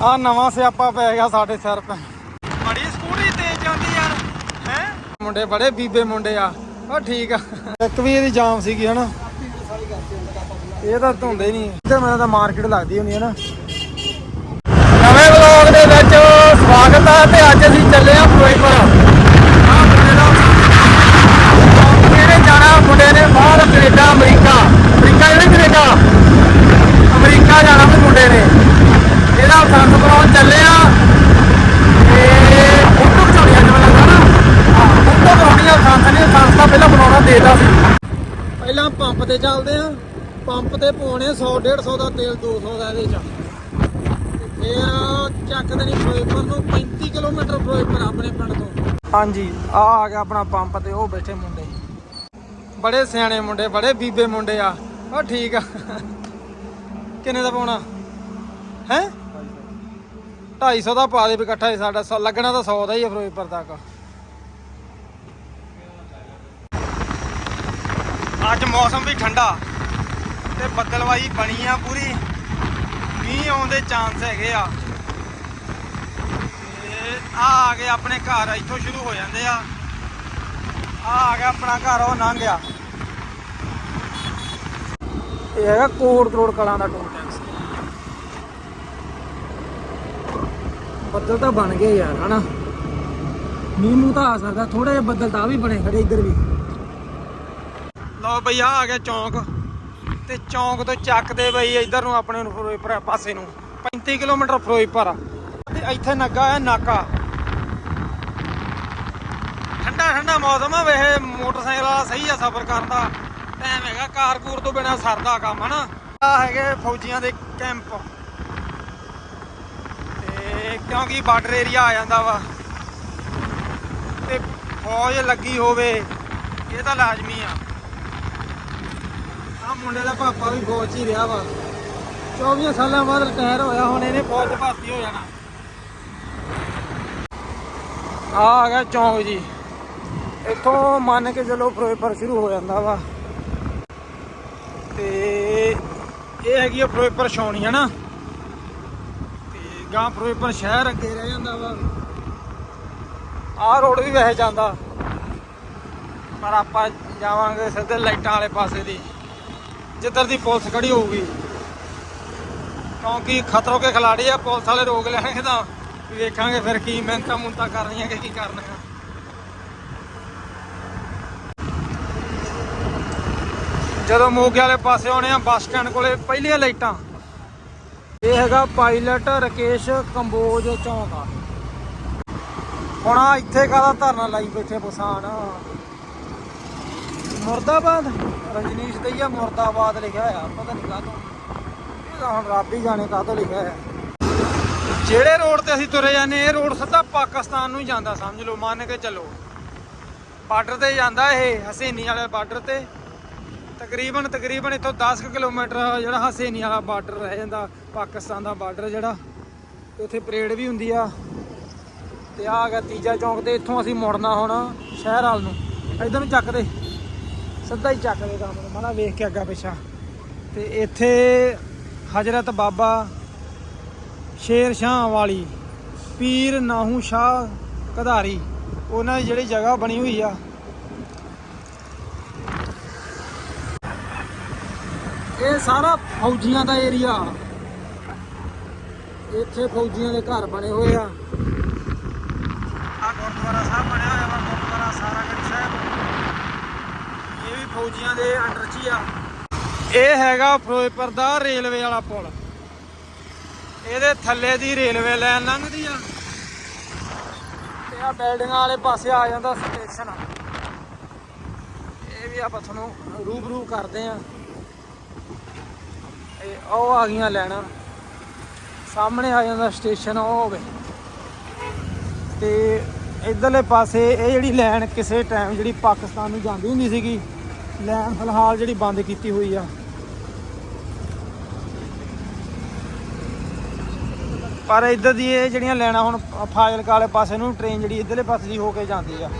ਆ ਨਵਾਂ ਸਿਆਪਾ ਪੈ ਗਿਆ ਸਾਡੇ ਸਿਰ ਤੇ ਬੜੀ ਸਕੂਟਰੀ ਤੇਜ਼ ਜਾਂਦੀ ਯਾਰ ਹੈ? ਮੁੰਡੇ ਬੜੇ ਬੀਬੇ ਮੁੰਡੇ ਆ। ਉਹ ਠੀਕ ਆ। ਇੱਕ ਵੀ ਇਹਦੀ ਜਾਮ ਸੀਗੀ ਹਨਾ? ਇਹ ਤਾਂ ਧੁੰਦੇ ਨਹੀਂ ਇੱਧਰ ਮੈਨੂੰ ਤਾਂ ਮਾਰਕੀਟ ਲੱਗਦੀ ਹੁੰਦੀ ਹੈ ਨਾ। ਨਵੇਂ ਵਲੌਗ ਦੇ ਵਿੱਚ ਸਵਾਗਤ ਹੈ ਤੇ ਅੱਜ ਅਸੀਂ ਚੱਲੇ ਆ ਫਿਰੋਜ਼ਪੁਰ ਆ ਮੁੰਡੇ ਦਾ ਕਿਹਨੇ ਜਾਣਾ ਮੁੰਡੇ ਨੇ ਬਾਹਰ ਕੈਨੇਡਾ ਅਮਰੀਕਾ ਅਮਰੀਕਾ ਜਿਹੜੇ ਕੈਨੇਡਾ ਅਮਰੀਕਾ ਜਾਣਾ ਵੀ ਮੁੰਡੇ ਨੇ ਇਹਦਾ ਸੰਸ ਬਣਾਉਣ ਚੱਲੇ ਆ ਤੇ ਫੋਟੋ ਖਿਚਾਉਣੀ ਅੱਜ ਮੈਨੂੰ ਲੱਗਦਾ ਨਾ ਹਾਂ ਫੋਟੋ ਕਰਾਉਣੀ ਆ ਸੰਸ ਨੇ ਸੰਸ ਦਾ ਪਹਿਲਾਂ ਬਣਾਉਣਾ ਦੇਦਾ ਸੀ ਪਹਿਲਾਂ ਪੰਪ ਤੇ ਚੱਲਦੇ ਆ। ਪੰਪ ਤੇ ਪਾਉਣੇ 100 150 ਦਾ ਤੇਲ 200 ਦਾ ਇਹਦੇ ਚ। ਤੇ ਫਿਰ ਚੱਕਦੇ ਨਹੀਂ ਫਿਰੋਜ਼ਪੁਰ ਨੂੰ 35 ਕਿਲੋਮੀਟਰ ਫਿਰੋਜ਼ਪੁਰ ਆਪਣੇ ਪਿੰਡ ਤੋਂ। ਹਾਂਜੀ ਆ ਆ ਗਿਆ ਆਪਣਾ ਪੰਪ ਤੇ ਉਹ ਬੈਠੇ ਮੁੰਡੇ। ਬੜੇ ਸਿਆਣੇ ਮੁੰਡੇ ਬੜੇ ਬੀਬੇ ਮੁੰਡੇ ਆ। ਉਹ ਠੀਕ ਆ। ਕਿੰਨੇ ਦਾ ਪਾਉਣਾ? ਹੈ? 250 ਦਾ ਪਾ ਦੇ ਵੀ ਇਕੱਠਾ ਹੀ ਸਾਡਾ ਲੱਗਣਾ ਤਾਂ 100 ਦਾ ਹੀ ਆ ਫਿਰੋਜ਼ਪੁਰ ਤੱਕ। ਅੱਜ ਮੌਸਮ ਵੀ ਠੰਡਾ ਤੇ ਬੱਦਲਵਾਈ ਬਣੀ ਆ ਪੂਰੀ। ਮੀਂਹ ਆਉਣ ਦੇ ਚਾਂਸ ਹੈਗੇ ਆ। ਆ ਆ ਗਏ ਆਪਣੇ ਘਰ, ਇੱਥੋਂ ਸ਼ੁਰੂ ਹੋ ਜਾਂਦੇ ਆ। ਆ ਆ ਗਿਆ ਆਪਣਾ ਘਰ, ਉਹ ਲੰਘ ਗਿਆ। ਇਹ ਹੈਗਾ ਕੋਟ ਕਰੋੜ ਕਲਾਂ ਦਾ ਟੋਲ ਟੈਕਸ। ਬੱਦਲ ਤਾਂ ਬਣ ਗਏ ਯਾਰ, ਹਨਾ? ਮੀਂਹ ਮੂੰਹ ਤਾਂ ਆ ਸਕਦਾ ਥੋੜੇ ਜਿਹੇ ਬੱਦਲ ਤਾਂ ਵੀ ਬਣੇ ਖੜੇ ਇੱਧਰ ਵੀ। ਲਓ ਬਈ ਆ ਆ ਗਿਆ ਚੌਂਕ। ਤੇ ਚੌਂਕ ਤੋਂ ਚੱਕਦੇ ਬਈ ਇੱਧਰ ਨੂੰ ਆਪਣੇ ਨੂੰ ਫਿਰੋਜ਼ਪੁਰ ਪਾਸੇ ਨੂੰ। 35 ਕਿਲੋਮੀਟਰ ਫਿਰੋਜ਼ਪੁਰ ਤੇ ਇੱਥੇ ਨੱਗਾ ਹੈ ਨਾਕਾ। ਠੰਡਾ ਠੰਡਾ ਮੌਸਮ ਆ। ਵੇਹੇ ਮੋਟਰਸਾਈਕਲ ਵਾਲਾ ਸਹੀ ਆ ਸਫ਼ਰ ਕਰਨ ਦਾ। ਟਾਈਮ ਹੈਗਾ ਕਾਰਕੂਰ ਤੋਂ ਬਿਨਾ ਸਰਦਾ ਕੰਮ, ਹਨਾ? ਆ ਹੈਗੇ ਫੌਜੀਆਂ ਦੇ ਕੈਂਪ। ਤੇ ਕਿਉਂਕਿ ਬਾਰਡਰ ਏਰੀਆ ਆ ਜਾਂਦਾ ਵਾ। ਤੇ ਫੌਜ ਲੱਗੀ ਹੋਵੇ, ਇਹ ਤਾਂ ਲਾਜ਼ਮੀ ਆ। ਆ ਮੁੰਡੇ ਦਾ ਪਾਪਾ ਵੀ ਫੌਜ 'ਚ ਹੀ ਰਿਹਾ ਵਾ। 24 ਸਾਲਾਂ ਬਾਅਦ ਰਿਟਾਇਰ ਹੋਇਆ, ਹੁਣ ਇਹਨੇ ਫੌਜ 'ਚ ਭਰਤੀ ਹੋ ਜਾਣਾ। ਆ ਆ ਗਿਆ ਚੌਂਕ ਜੀ। ਇੱਥੋਂ ਮੰਨ ਕੇ ਚਲੋ ਫਿਰੋਜ਼ਪੁਰ ਸ਼ੁਰੂ ਹੋ ਜਾਂਦਾ ਵਾ। ਤੇ ਇਹ ਹੈਗੀ ਆ ਫਿਰੋਜ਼ਪੁਰ ਛਾਉਣੀ ਹੈ ਨਾ ਤੇ ਗਾਂ ਫਿਰੋਜ਼ਪੁਰ ਸ਼ਹਿਰ ਅੱਗੇ ਰਹਿ ਜਾਂਦਾ ਵਾ। ਆਹ ਰੋਡ ਵੀ ਵੈਸੇ ਜਾਂਦਾ। ਪਰ ਆਪਾਂ ਜਾਵਾਂਗੇ ਸਿੱਧੇ ਲਾਈਟਾਂ ਵਾਲੇ ਪਾਸੇ ਦੀ। ਜਿੱਧਰ ਦੀ ਪੁਲਿਸ ਖੜੀ ਹੋਊਗੀ। ਕਿਉਂਕਿ ਖਤਰੋਂ ਕੇ ਖਿਲਾੜੀ ਆ, ਪੁਲਿਸ ਵਾਲੇ ਰੋਕ ਲੈਣਗੇ ਤਾਂ ਵੇਖਾਂਗੇ ਫਿਰ ਕੀ ਮਿਹਨਤਾਂ ਮੁੰਤਾ ਕਰਨੀਆਂ ਕਿ ਕੀ ਕਰਨਾ ਜਦੋਂ ਮੋਗੇ ਵਾਲੇ ਪਾਸੇ ਆਉਣੇ ਆ, ਬੱਸ ਸਟੈਂਡ ਕੋਲੇ ਪਹਿਲੀਆਂ ਲਾਈਟਾਂ। ਇਹ ਹੈਗਾ ਪਾਇਲਟ ਰਕੇਸ਼ ਕੰਬੋਜ ਚੌਂਕ ਆ। ਹੁਣ ਆ ਇੱਥੇ ਕਾਹਦਾ ਧਰਨਾ ਲਾਈ ਬੈਠੇ ਬਸਾਨ। ਮੁਰਦਾਬਾਦ? ਰਜਨੀਸ਼ ਦਈਆ ਮੁਰਦਾਬਾਦ ਲਿਖਿਆ ਹੋਇਆ, ਪਤਾ ਨਹੀਂ ਕਾਹਤੋਂ। ਇਹ ਤਾਂ ਹੁਣ ਰੱਬ ਹੀ ਜਾਣੇ ਕਾਹਤੋਂ ਲਿਖਿਆ ਹੋਇਆ। ਜਿਹੜੇ ਰੋਡ ਤੇ ਅਸੀਂ ਤੁਰੇ ਜਾਂਦੇ ਇਹ ਰੋਡ ਸਿੱਧਾ ਪਾਕਿਸਤਾਨ ਨੂੰ ਹੀ ਜਾਂਦਾ, ਸਮਝ ਲਓ, ਮੰਨ ਕੇ ਚੱਲੋ। ਬਾਰਡਰ ਤੇ ਜਾਂਦਾ ਇਹ, ਹਸੇਨੀ ਵਾਲੇ ਬਾਰਡਰ ਤੇ। ਤਕਰੀਬਨ ਤਕਰੀਬਨ ਇੱਥੋਂ 10 ਕੁ ਕਿਲੋਮੀਟਰ ਜਿਹੜਾ ਹਸੇਨੀ ਵਾਲਾ ਬਾਰਡਰ ਰਹਿ ਜਾਂਦਾ, ਪਾਕਿਸਤਾਨ ਦਾ ਬਾਰਡਰ ਜਿਹੜਾ। ਉੱਥੇ ਪਰੇਡ ਵੀ ਹੁੰਦੀ ਆ। ਤੇ ਆ ਗਿਆ ਤੀਜਾ ਚੌਂਕ ਤੇ, ਇੱਥੋਂ ਅਸੀਂ ਮੁੜਨਾ ਹੁਣ ਸ਼ਹਿਰ ਵਾਲ ਨੂੰ। ਇਧਰ ਨੂੰ ਚੱਕਦੇ ਸਿੱਧਾ ਹੀ ਚੱਕਦੇ ਕੰਮ ਨੂੰ ਮਾੜਾ ਵੇਖ ਕੇ ਅੱਗਾ ਪਿੱਛਾ। ਤੇ ਇੱਥੇ ਹਜ਼ਰਤ ਬਾਬਾ ਸ਼ੇਰ ਸ਼ਾਹ ਵਾਲੀ, ਪੀਰ ਨਾਹੂ ਸ਼ਾਹ ਕਧਾਰੀ, ਉਹਨਾਂ ਦੀ ਜਿਹੜੀ ਜਗ੍ਹਾ ਬਣੀ ਹੋਈ ਆ। ਇਹ ਸਾਰਾ ਫੌਜੀਆਂ ਦਾ ਏਰੀਆ। ਇੱਥੇ ਫੌਜੀਆਂ ਦੇ ਘਰ ਬਣੇ ਹੋਏ ਆ ਗੁਰਦੁਆਰਾ ਸਾਹਿਬ ਬਣਿਆ ਹੋਇਆ ਵਾ ਗੁਰਦੁਆਰਾ ਸਾਰਾਗੜ੍ਹ ਸਾਹਿਬ ਇਹ ਵੀ ਫੌਜੀਆਂ ਦੇ ਅੰਡਰ 'ਚ ਹੀ ਆ। ਇਹ ਹੈਗਾ ਫਿਰੋਜ਼ਪੁਰ ਦਾ ਰੇਲਵੇ ਵਾਲਾ ਪੁਲ। ਇਹਦੇ ਥੱਲੇ ਦੀ ਰੇਲਵੇ ਲਾਈਨ ਲੰਘਦੀ ਆ। ਤੇ ਆ ਬਿਲਡਿੰਗਾਂ ਵਾਲੇ ਪਾਸੇ ਆ ਜਾਂਦਾ ਸਟੇਸ਼ਨ। ਇਹ ਵੀ ਆਪਾਂ ਤੁਹਾਨੂੰ ਰੂਬਰੂ ਕਰਦੇ ਆ। ਇਹ ਉਹ ਆ ਗਈਆਂ ਲੈਣਾ ਸਾਹਮਣੇ ਆ ਜਾਂਦਾ ਸਟੇਸ਼ਨ, ਉਹ ਹੋਵੇ। ਤੇ ਇਧਰਲੇ ਪਾਸੇ ਇਹ ਜਿਹੜੀ ਲਾਈਨ ਕਿਸੇ ਟਾਈਮ ਜਿਹੜੀ ਪਾਕਿਸਤਾਨ ਨੂੰ ਜਾਂਦੀ ਹੁੰਦੀ ਸੀਗੀ ਲਾਈਨ ਫਿਲਹਾਲ ਜਿਹੜੀ ਬੰਦ ਕੀਤੀ ਹੋਈ ਆ। ਪਰ ਇੱਧਰ ਦੀ ਇਹ ਜਿਹੜੀਆਂ ਲੈਣਾ ਹੁਣ, ਫਾਜ਼ਿਲਕਾ ਵਾਲੇ ਪਾਸੇ ਨੂੰ ਟ੍ਰੇਨ ਜਿਹੜੀ ਇਧਰਲੇ ਪਾਸੇ ਦੀ ਹੋ ਕੇ ਜਾਂਦੀ ਆ।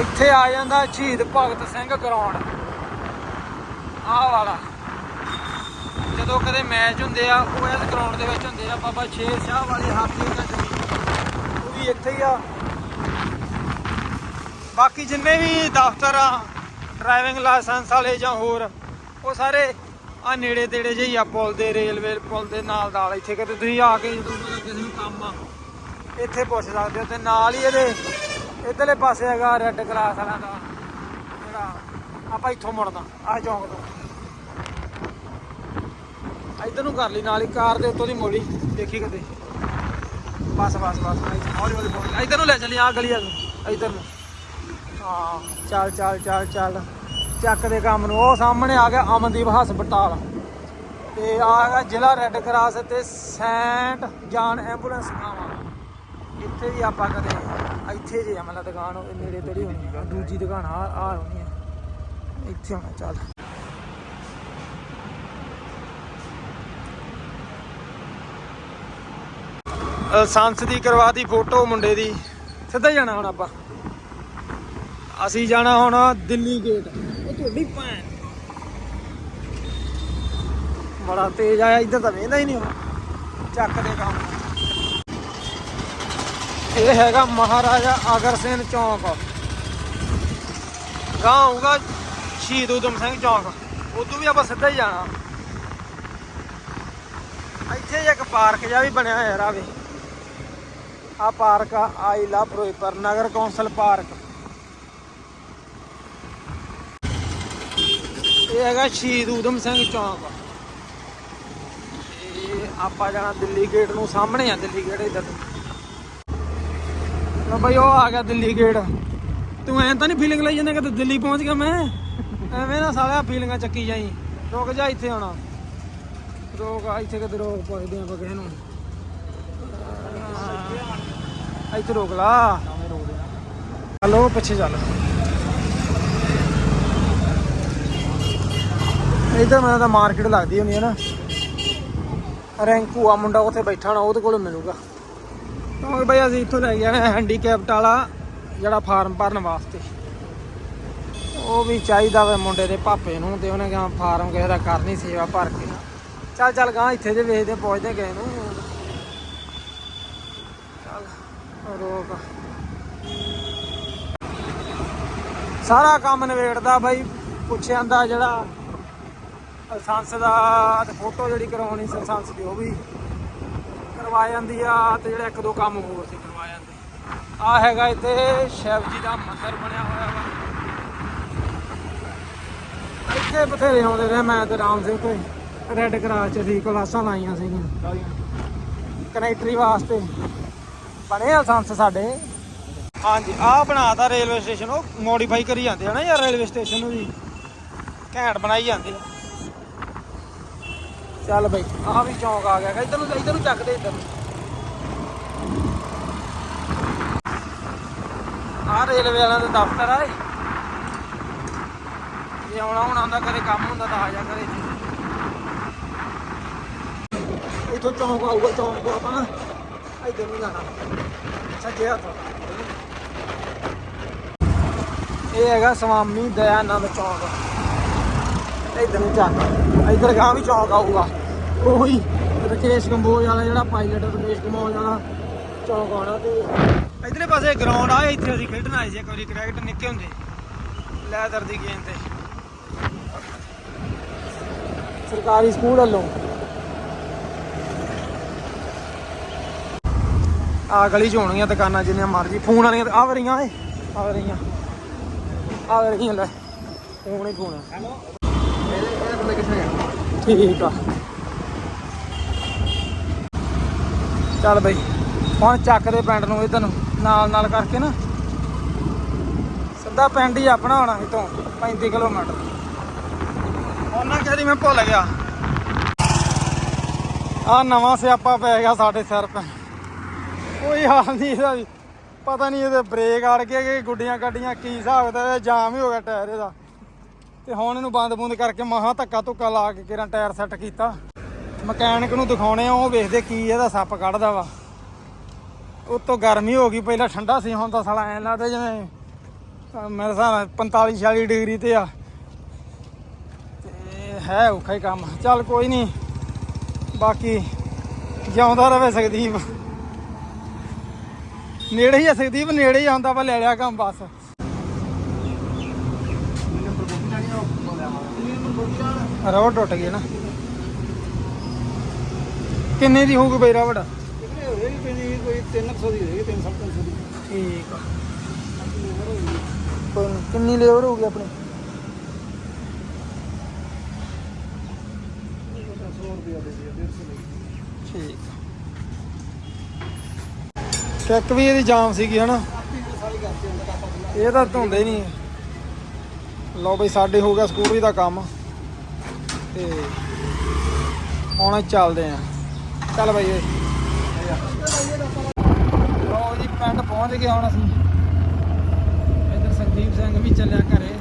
ਇੱਥੇ ਆ ਜਾਂਦਾ ਸ਼ਹੀਦ ਭਗਤ ਸਿੰਘ ਗਰਾਊਂਡ। ਆਹ ਵਾਲਾ। ਜਦੋਂ ਕਦੇ ਮੈਚ ਹੁੰਦੇ ਆ, ਉਹ ਇਸ ਗਰਾਊਂਡ ਦੇ ਵਿੱਚ ਹੁੰਦੇ ਆ, ਬਾਬਾ ਸ਼ੇਰ ਸ਼ਾਹ ਵਾਲੇ ਹਾਕੀ ਅਕੈਡਮੀ ਉਹ ਵੀ ਇੱਥੇ ਹੀ ਆ। ਬਾਕੀ ਜਿੰਨੇ ਵੀ ਦਫ਼ਤਰ ਆ ਡਰਾਈਵਿੰਗ ਲਾਇਸੈਂਸ ਵਾਲੇ ਜਾਂ ਹੋਰ, ਉਹ ਸਾਰੇ ਆ ਨੇੜੇ ਤੇੜੇ ਜਿਹੀ ਆ, ਪੁਲ ਦੇ ਰੇਲਵੇ ਪੁਲ ਦੇ ਨਾਲ ਨਾਲ ਇੱਥੇ ਕਿਤੇ ਤੁਸੀਂ ਆ ਕੇ ਜਦੋਂ ਕਿਸੇ ਨੂੰ ਕੰਮ ਆ, ਇੱਥੇ ਪੁੱਛ ਸਕਦੇ ਹੋ ਤੇ ਨਾਲ ਹੀ ਇਹਦੇ, ਇਧਰਲੇ ਪਾਸੇ ਹੈਗਾ ਰੈੱਡ ਕਲਾਸ ਵਾਲਾ ਦਾ ਜਿਹੜਾ ਆਪਾਂ ਇੱਥੋਂ ਮੁੜਦਾ ਆ ਚੌਂਕ ਤੋਂ। ਇੱਧਰ ਨੂੰ ਕਰ ਲਈ, ਨਾਲ ਹੀ ਕਾਰ ਦੇ ਉੱਤੋਂ ਦੀ ਮੋੜੀ, ਦੇਖੀ ਕਦੇ ਬਸ ਬਸ ਬਸ ਹੌਲੀ ਹੌਲੀ ਮੋੜ ਇੱਧਰ ਨੂੰ ਲੈ ਚੱਲੀ ਆ ਗਲੀ ਆ ਇੱਧਰ ਨੂੰ। ਹਾਂ। ਚੱਲ ਚੱਲ ਚੱਲ ਚੱਲ। ਚੱਕ ਦੇ ਕੰਮ ਨੂੰ। ਉਹ ਸਾਹਮਣੇ ਆ ਗਿਆ ਅਮਨਦੀਪ ਹਸਪਤਾਲ ਤੇ ਆ ਹੈਗਾ ਜ਼ਿਲ੍ਹਾ ਰੈੱਡ ਕਰਾਸ ਤੇ ਸੈਂਟ ਜਾਨ ਐਂਬੂਲੈਂਸ ਖਾਵਾ ਇੱਥੇ ਵੀ ਆਪਾਂ ਕਦੇ ਇੱਥੇ ਜੇ ਮਤਲਬ ਦੁਕਾਨ ਨੇੜੇ ਤੇੜੀ ਹੋਣੀ ਆ। ਦੂਜੀ ਦੁਕਾਨ ਆ ਆ ਹੋਣੀ ਆ। ਇੱਥੇ ਹੋਣਾ, ਚੱਲ। ਸੰਸ ਦੀ ਕਰਵਾ ਦੀ ਫੋਟੋ ਮੁੰਡੇ ਦੀ। ਸਿੱਧਾ ਜਾਣਾ ਹੁਣ ਆਪਾਂ। ਅਸੀਂ ਜਾਣਾ ਹੁਣ ਦਿੱਲੀ ਗੇਟ ਉਹ ਤੁਹਾਡੀ ਭੈਣ। ਬੜਾ ਤੇਜ਼ ਆਇਆ, ਇੱਧਰ ਤਾਂ ਵੇਂਦਾ ਹੀ ਨਹੀਂ ਹੁਣ ਚੱਕ ਦੇ ਕੰਮ। ਇਹ ਹੈਗਾ ਮਹਾਰਾਜਾ ਅਗਰਸੈਨ ਚੌਂਕ। ਗਾਂ ਹੋਊਗਾ ਸ਼ਹੀਦ ਊਧਮ ਸਿੰਘ ਚੌਂਕ। ਉਦੋਂ ਵੀ ਆਪਾਂ ਸਿੱਧਾ ਹੀ ਜਾਣਾ। ਇੱਥੇ ਇੱਕ ਪਾਰਕ ਜਿਹਾ ਵੀ ਬਣਿਆ ਹੋਇਆ ਰਾਵੇ। ਆ ਪਾਰਕ ਆ, ਆਈ ਲਾ ਫਿਰੋਜ਼ਪੁਰ ਨਗਰ ਕੌਂਸਲ ਪਾਰਕ। ਇਹ ਹੈਗਾ ਸ਼ਹੀਦ ਊਧਮ ਸਿੰਘ ਚੌਂਕ। ਇਹ ਆਪਾਂ ਜਾਣਾ ਦਿੱਲੀ ਗੇਟ ਨੂੰ ਸਾਹਮਣੇ ਆ ਦਿੱਲੀ ਗੇਟ ਇਧਰ। ਲੋ ਬਈ ਉਹ ਆ ਗਿਆ ਦਿੱਲੀ ਗੇਟ ਤੂੰ ਐਂ ਤਾਂ ਨਹੀਂ ਫੀਲਿੰਗ ਲਈ ਜਾਂਦਾ ਕਿ ਤੂੰ ਦਿੱਲੀ ਪਹੁੰਚ ਗਿਆ ਮੈਂ? ਐਵੇਂ ਨਾ ਸਾਲਿਆ ਫੀਲਿੰਗਾਂ ਚੱਕੀ ਜਾਈ। ਰੁਕ ਜਾ ਇੱਥੇ ਆਉਣਾ ਰੋਕ ਆ ਇੱਥੇ ਕਿਤੇ ਰੋਕ ਪੁੱਛਦੇ ਆਪਾਂ ਕਿਸੇ ਨੂੰ। ਇੱਥੇ ਰੋਕ ਲਾ। ਹਲੋ ਪਿੱਛੇ ਚੱਲ। ਇਧਰ ਮੈਨੂੰ ਤਾਂ ਮਾਰਕੀਟ ਲੱਗਦੀ ਹੁੰਦੀ ਹੈ ਨਾ। ਰੈਂਕੂ ਆ ਮੁੰਡਾ ਉੱਥੇ ਬੈਠਾ ਹੋਣਾ, ਉਹਦੇ ਕੋਲ ਮਿਲੂਗਾ। ਕਿਉਂਕਿ ਬਈ ਅਸੀਂ ਇੱਥੋਂ ਲੈ ਗਿਆ ਹੈਂਡੀਕੈਪਟ ਵਾਲਾ, ਜਿਹੜਾ ਫਾਰਮ ਭਰਨ ਵਾਸਤੇ। ਉਹ ਵੀ ਚਾਹੀਦਾ ਵੇ ਮੁੰਡੇ ਦੇ ਪਾਪੇ ਨੂੰ, ਤੇ ਉਹਨੇ ਕਿਹਾ ਫਾਰਮ ਕਿਸੇ ਦਾ ਕਰਨੀ ਸੇਵਾ ਭਰ ਕੇ। ਚੱਲ ਚੱਲ ਗਾਂ ਇੱਥੇ ਜੇ ਵੇਚਦੇ ਪਹੁੰਚਦੇ ਗਏ ਨੂੰ। ਚੱਲ, ਰੋਕ। ਸਾਰਾ ਕੰਮ ਨਵੇੜਦਾ ਬਾਈ, ਪੁੱਛਿਆ ਦਾ ਜਿਹੜਾ ਲਾਇਸੈਂਸ ਦਾ ਤੇ ਫੋਟੋ ਜਿਹੜੀ ਕਰਵਾਉਣੀ ਸੀ ਲਾਇਸੈਂਸ ਦੀ ਉਹ ਵੀ ਕਰਵਾ ਜਾਂਦੀ ਆ ਤੇ ਜਿਹੜਾ ਇੱਕ ਦੋ ਕੰਮ ਹੋਰ ਸੀ ਕਰਵਾ ਜਾਂਦੇ। ਆ ਹੈਗਾ ਇੱਥੇ ਸ਼ਿਵ ਜੀ ਦਾ ਮੰਦਿਰ ਬਣਿਆ ਹੋਇਆ ਵਾ। ਇੱਥੇ ਬਥੇਰੇ ਆਉਂਦੇ ਰਹੇ, ਮੈਂ ਤੇ ਰਾਮ ਸਿੰਘ ਤੇ ਰੈੱਡ ਕਰਾਸ ਚ ਸੀ, ਕਲਾਸਾਂ ਲਾਈਆਂ ਸੀਗੀਆਂ। ਕਨੈਕਟਰੀ ਵਾਸਤੇ। ਬਣੇ ਲਾਇਸੈਂਸ ਸਾਡੇ। ਹਾਂਜੀ, ਆਹ ਬਣਾਤਾ ਰੇਲਵੇ ਸਟੇਸ਼ਨ, ਉਹ ਮੋਡੀਫਾਈ ਕਰੀ ਜਾਂਦੇ ਆ ਨਾ ਯਾਰ ਰੇਲਵੇ ਸਟੇਸ਼ਨ ਨੂੰ ਵੀ। ਘੈਂਟ ਬਣਾਈ ਜਾਂਦੇ ਆ। ਚੱਲ ਬਈ, ਆਹ ਵੀ ਚੌਂਕ ਆ ਗਿਆ। ਇਧਰ ਨੂੰ ਇਧਰ ਨੂੰ ਚੱਕਦੇ ਇਧਰ ਆਹ ਰੇਲਵੇ ਵਾਲਿਆਂ ਦਾ ਦਫ਼ਤਰ ਆ ਇਹ ਆਉਣਾ ਹੁਣ ਆਉਂਦਾ ਕਦੇ ਕੰਮ ਹੁੰਦਾ ਤਾਂ ਆ ਜਾ ਕਰੇ ਇਥੋਂ ਚੌਂਕ ਆਊਗਾ, ਚੌਂਕ ਆਪਾਂ। ਇਧਰ ਨੂੰ ਜਾਣਾ। ਸੱਜੇ ਹੱਥ ਇਹ ਹੈਗਾ ਸਵਾਮੀ ਦਇਆਨੰਦ ਚੌਂਕ। ਇਧਰ ਨੂੰ ਚੱਕ ਇਧਰ ਗਾਂ ਵੀ ਚੌਂਕ ਆਊਗਾ। ਉਹੀ ਰਕੇਸ਼ ਕੰਬੋਜ ਵਾਲਾ ਜਿਹੜਾ ਪਾਇਲਟ ਰਕੇਸ਼ ਕੰਬੋਜ ਵਾਲਾ ਚੌਂਕ ਆਉਣਾ ਤੇ ਇਧਰਲੇ ਪਾਸੇ ਗਰਾਊਂਡ ਆ, ਇੱਥੇ ਅਸੀਂ ਖੇਡਣ ਆਏ ਸੀ ਇੱਕ ਵਾਰੀ, ਕ੍ਰਿਕਟ ਨਿੱਕੇ ਹੁੰਦੇ। ਲੈਦਰ ਦੀ ਗੇਂਦ ਤੇ। ਸਰਕਾਰੀ ਸਕੂਲ ਵੱਲੋਂ। ਆ ਗਲੀ ਚ ਹੋਣਗੀਆਂ ਦੁਕਾਨਾਂ ਜਿੰਨੀਆਂ ਮਰਜ਼ੀ। ਫੋਨ ਵਾਲੀਆਂ ਆ ਵਰੀਆਂ ਏ ਆ ਵਰੀਆਂ। ਆ ਵਰੀਆਂ, ਲੈ। ਫੋਨ ਹੀ ਫੋਨ ਹੈਲੋ ਕਿੱਥੇ ਗਏ ਠੀਕ ਆ। ਚੱਲ ਬਈ, ਹੁਣ ਚੱਕਦੇ ਪਿੰਡ ਨੂੰ ਇਧਰ ਨੂੰ ਨਾਲ ਨਾਲ ਕਰਕੇ ਨਾ। ਸਿੱਧਾ ਪਿੰਡ ਹੀ ਆਪਣਾ ਹੋਣਾ ਇਤੋਂ 35 ਕਿਲੋਮੀਟਰ। ਉਹਨਾਂ ਕਹਿੰਦੀ ਮੈਂ ਭੁੱਲ ਗਿਆ। ਆ ਨਵਾਂ ਸਿਆਪਾ ਪੈ ਗਿਆ ਸਾਡੇ ਸਿਰ ਤੇ ਕੋਈ ਹਾਲ ਨਹੀਂ ਇਹਦਾ ਵੀ। ਪਤਾ ਨਹੀਂ ਇਹਦੇ ਬ੍ਰੇਕ ਅੜ ਗਏ ਕਿ ਗੁੱਡੀਆਂ ਗੱਡੀਆਂ ਕੀ ਹਿਸਾਬ ਦਾ ਜਾਮ ਹੀ ਹੋ ਗਿਆ ਟਾਇਰ ਇਹਦਾ। ਤੇ ਹੁਣ ਇਹਨੂੰ ਬੰਦ ਬੁੰਦ ਕਰਕੇ ਮਹਾ ਧੱਕਾ ਧੁੱਕਾ ਲਾ ਕੇ ਕਿਰਾਂ ਟਾਇਰ ਸੈੱਟ ਕੀਤਾ। ਮਕੈਨਿਕ ਨੂੰ ਦਿਖਾਉਣੇ ਆ, ਉਹ ਵੇਖਦੇ ਕੀ ਇਹਦਾ ਸੱਪ ਕੱਢਦਾ ਵਾ। ਉਤੋਂ ਗਰਮੀ ਹੋ ਗਈ, ਪਹਿਲਾਂ ਠੰਡਾ ਸੀ, ਹੁਣ ਤਾਂ ਸਾਲਾ ਐ ਲੱਗਦਾ ਜਿਵੇਂ, ਅਹ ਮੇਰੇ ਹਿਸਾਬ ਨਾਲ 45 46 ਡਿਗਰੀ ਤੇ ਆ। ਤੇ ਹੈ ਔਖਾ ਹੀ ਕੰਮ। ਚੱਲ ਕੋਈ ਨਹੀਂ ਬਾਕੀ ਜਿਉਂਦਾ ਰਵੇ ਸਕਦੀਪ ਨੇੜੇ ਹੀ ਆ ਸਕਦੀਪ ਨੇੜੇ ਹੀ ਆਉਂਦਾ ਵਾ, ਲੈ ਲਿਆ ਕੰਮ ਬਸ। ਰੋਡ ਟੁੱਟ ਗਈ ਨਾ। ਕਿੰਨੇ ਦੀ ਹੋਊਗੀ ਬਈ ਰਬੜ? ਠੀਕ ਆ। ਕੋਈ ਨੀ। ਕਿੰਨੀ ਲੇਬਰ ਹੋਊਗੀ ਆਪਣੀ? ਠੀਕ ਕਿੱਕ ਵੀ ਇਹਦੀ ਜਾਮ ਸੀਗੀ ਹਨਾ? ਇਹ ਤਾਂ ਧੁੰਦੇ ਨਹੀਂ। ਲਓ ਬਈ ਸਾਡੇ ਹੋ ਗਿਆ ਸਕੂਟਰੀ ਦਾ ਕੰਮ। ਤੇ ਹੁਣ ਚੱਲਦੇ ਆ। ਚੱਲ ਬਾਈ ਓਏ। ਜੀ, ਪਿੰਡ ਪਹੁੰਚ ਗਏ ਹੁਣ ਅਸੀਂ। ਇੱਧਰ ਸੰਦੀਪ ਸਿੰਘ ਵੀ ਚੱਲਿਆ ਘਰੇ।